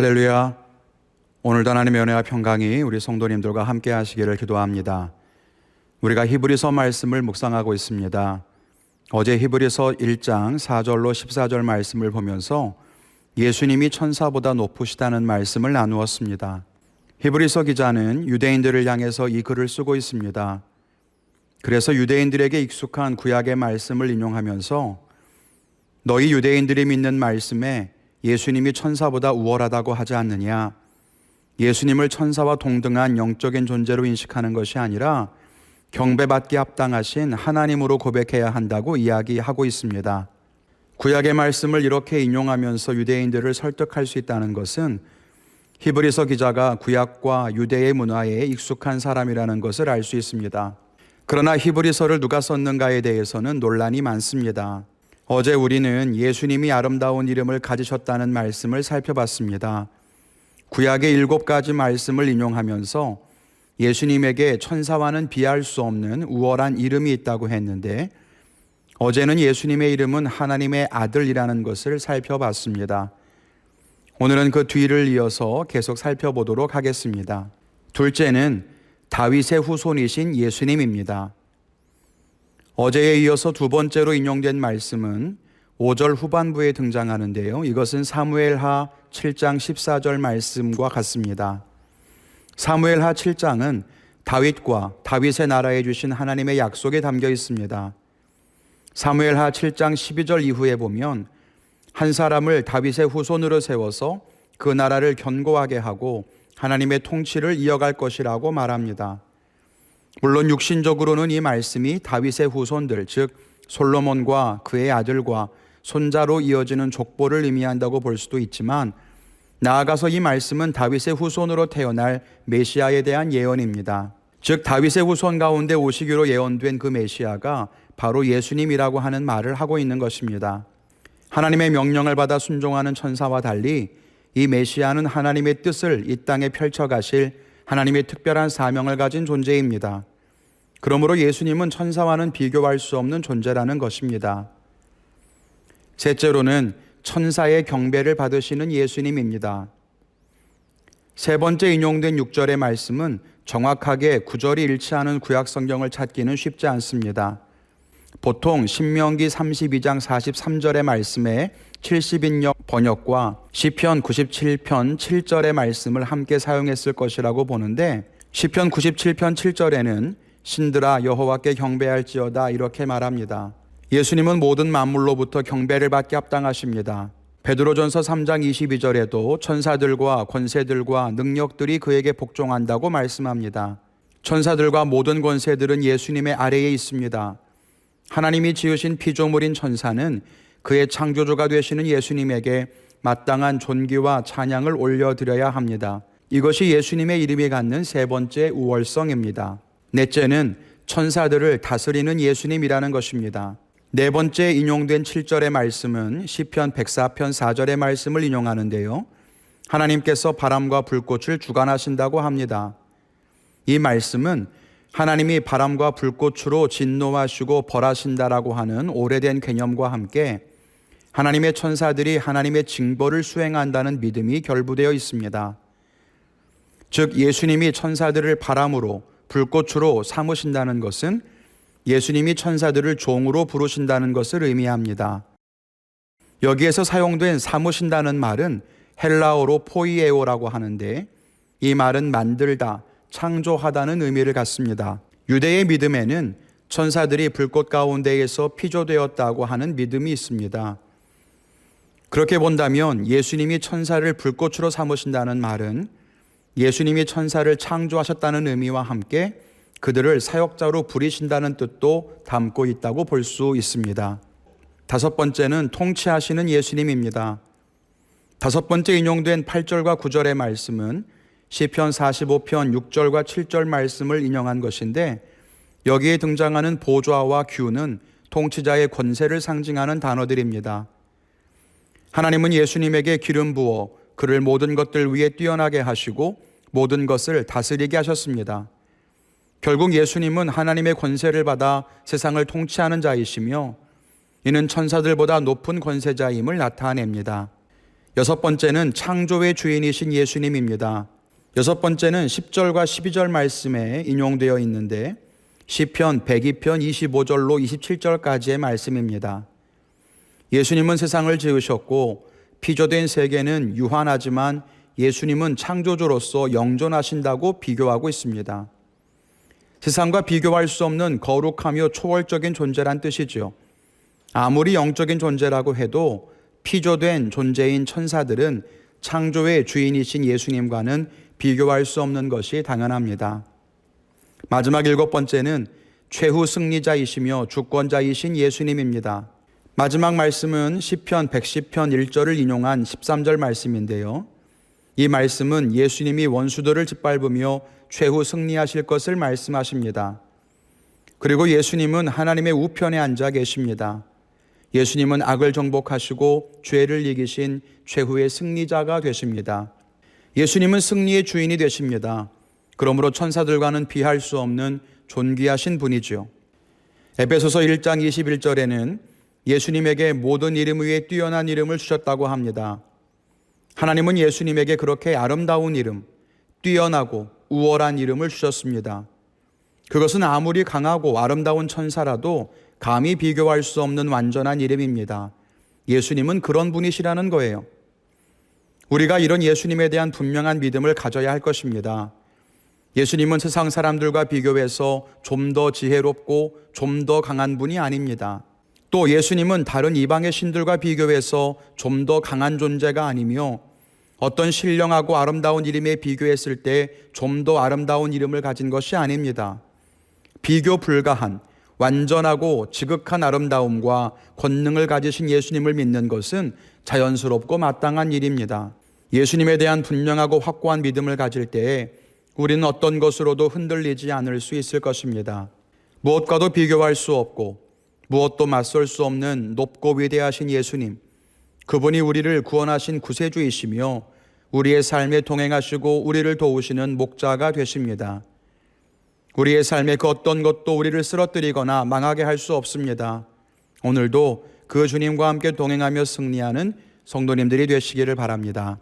할렐루야. 오늘도 하나님의 은혜와 평강이 우리 성도님들과 함께 하시기를 기도합니다. 우리가 히브리서 말씀을 묵상하고 있습니다. 어제 히브리서 1장 4절로 14절 말씀을 보면서 예수님이 천사보다 높으시다는 말씀을 나누었습니다. 히브리서 기자는 유대인들을 향해서 이 글을 쓰고 있습니다. 그래서 유대인들에게 익숙한 구약의 말씀을 인용하면서 너희 유대인들이 믿는 말씀에 예수님이 천사보다 우월하다고 하지 않느냐? 예수님을 천사와 동등한 영적인 존재로 인식하는 것이 아니라 경배받기 합당하신 하나님으로 고백해야 한다고 이야기하고 있습니다. 구약의 말씀을 이렇게 인용하면서 유대인들을 설득할 수 있다는 것은 히브리서 기자가 구약과 유대의 문화에 익숙한 사람이라는 것을 알 수 있습니다. 그러나 히브리서를 누가 썼는가에 대해서는 논란이 많습니다. 어제 우리는 예수님이 아름다운 이름을 가지셨다는 말씀을 살펴봤습니다. 구약의 일곱 가지 말씀을 인용하면서 예수님에게 천사와는 비할 수 없는 우월한 이름이 있다고 했는데 어제는 예수님의 이름은 하나님의 아들이라는 것을 살펴봤습니다. 오늘은 그 뒤를 이어서 계속 살펴보도록 하겠습니다. 둘째는 다윗의 후손이신 예수님입니다. 어제에 이어서 두 번째로 인용된 말씀은 5절 후반부에 등장하는데요. 이것은 사무엘하 7장 14절 말씀과 같습니다. 사무엘하 7장은 다윗과 다윗의 나라에 주신 하나님의 약속이 담겨 있습니다. 사무엘하 7장 12절 이후에 보면 한 사람을 다윗의 후손으로 세워서 그 나라를 견고하게 하고 하나님의 통치를 이어갈 것이라고 말합니다. 물론 육신적으로는 이 말씀이 다윗의 후손들, 즉 솔로몬과 그의 아들과 손자로 이어지는 족보를 의미한다고 볼 수도 있지만 나아가서 이 말씀은 다윗의 후손으로 태어날 메시아에 대한 예언입니다. 즉 다윗의 후손 가운데 오시기로 예언된 그 메시아가 바로 예수님이라고 하는 말을 하고 있는 것입니다. 하나님의 명령을 받아 순종하는 천사와 달리 이 메시아는 하나님의 뜻을 이 땅에 펼쳐 가실 하나님의 특별한 사명을 가진 존재입니다. 그러므로 예수님은 천사와는 비교할 수 없는 존재라는 것입니다. 셋째로는 천사의 경배를 받으시는 예수님입니다. 세 번째 인용된 6절의 말씀은 정확하게 구절이 일치하는 구약 성경을 찾기는 쉽지 않습니다. 보통 신명기 32장 43절의 말씀에 70인역 번역과 시편 97편 7절의 말씀을 함께 사용했을 것이라고 보는데 시편 97편 7절에는 신들아 여호와께 경배할지어다 이렇게 말합니다. 예수님은 모든 만물로부터 경배를 받기 합당하십니다. 베드로전서 3장 22절에도 천사들과 권세들과 능력들이 그에게 복종한다고 말씀합니다. 천사들과 모든 권세들은 예수님의 아래에 있습니다. 하나님이 지으신 피조물인 천사는 그의 창조주가 되시는 예수님에게 마땅한 존귀와 찬양을 올려드려야 합니다. 이것이 예수님의 이름이 갖는 세 번째 우월성입니다. 넷째는 천사들을 다스리는 예수님이라는 것입니다. 네 번째 인용된 7절의 말씀은 시편 104편 4절의 말씀을 인용하는데요. 하나님께서 바람과 불꽃을 주관하신다고 합니다. 이 말씀은 하나님이 바람과 불꽃으로 진노하시고 벌하신다라고 하는 오래된 개념과 함께 하나님의 천사들이 하나님의 징벌을 수행한다는 믿음이 결부되어 있습니다. 즉 예수님이 천사들을 바람으로 불꽃으로 삼으신다는 것은 예수님이 천사들을 종으로 부르신다는 것을 의미합니다. 여기에서 사용된 삼으신다는 말은 헬라어로 포이에오라고 하는데 이 말은 만들다, 창조하다는 의미를 갖습니다. 유대의 믿음에는 천사들이 불꽃 가운데에서 피조되었다고 하는 믿음이 있습니다. 그렇게 본다면 예수님이 천사를 불꽃으로 삼으신다는 말은 예수님이 천사를 창조하셨다는 의미와 함께 그들을 사역자로 부리신다는 뜻도 담고 있다고 볼 수 있습니다. 다섯 번째는 통치하시는 예수님입니다. 다섯 번째 인용된 8절과 9절의 말씀은 시편 45편 6절과 7절 말씀을 인용한 것인데 여기에 등장하는 보좌와 규는 통치자의 권세를 상징하는 단어들입니다. 하나님은 예수님에게 기름 부어 그를 모든 것들 위에 뛰어나게 하시고 모든 것을 다스리게 하셨습니다. 결국 예수님은 하나님의 권세를 받아 세상을 통치하는 자이시며 이는 천사들보다 높은 권세자임을 나타냅니다. 여섯 번째는 창조의 주인이신 예수님입니다. 여섯 번째는 10절과 12절 말씀에 인용되어 있는데 시편 102편 25절로 27절까지의 말씀입니다. 예수님은 세상을 지으셨고 피조된 세계는 유한하지만 예수님은 창조주로서 영존하신다고 비교하고 있습니다. 세상과 비교할 수 없는 거룩하며 초월적인 존재란 뜻이죠. 아무리 영적인 존재라고 해도 피조된 존재인 천사들은 창조의 주인이신 예수님과는 비교할 수 없는 것이 당연합니다. 마지막 일곱 번째는 최후 승리자이시며 주권자이신 예수님입니다. 마지막 말씀은 시편 110편 1절을 인용한 13절 말씀인데요. 이 말씀은 예수님이 원수들을 짓밟으며 최후 승리하실 것을 말씀하십니다. 그리고 예수님은 하나님의 우편에 앉아 계십니다. 예수님은 악을 정복하시고 죄를 이기신 최후의 승리자가 되십니다. 예수님은 승리의 주인이 되십니다. 그러므로 천사들과는 비할 수 없는 존귀하신 분이죠. 에베소서 1장 21절에는 예수님에게 모든 이름 위에 뛰어난 이름을 주셨다고 합니다. 하나님은 예수님에게 그렇게 아름다운 이름, 뛰어나고 우월한 이름을 주셨습니다. 그것은 아무리 강하고 아름다운 천사라도 감히 비교할 수 없는 완전한 이름입니다. 예수님은 그런 분이시라는 거예요. 우리가 이런 예수님에 대한 분명한 믿음을 가져야 할 것입니다. 예수님은 세상 사람들과 비교해서 좀 더 지혜롭고 좀 더 강한 분이 아닙니다. 또 예수님은 다른 이방의 신들과 비교해서 좀 더 강한 존재가 아니며 어떤 신령하고 아름다운 이름에 비교했을 때 좀 더 아름다운 이름을 가진 것이 아닙니다. 비교 불가한 완전하고 지극한 아름다움과 권능을 가지신 예수님을 믿는 것은 자연스럽고 마땅한 일입니다. 예수님에 대한 분명하고 확고한 믿음을 가질 때에 우리는 어떤 것으로도 흔들리지 않을 수 있을 것입니다. 무엇과도 비교할 수 없고 무엇도 맞설 수 없는 높고 위대하신 예수님, 그분이 우리를 구원하신 구세주이시며 우리의 삶에 동행하시고 우리를 도우시는 목자가 되십니다. 우리의 삶에 그 어떤 것도 우리를 쓰러뜨리거나 망하게 할 수 없습니다. 오늘도 그 주님과 함께 동행하며 승리하는 성도님들이 되시기를 바랍니다.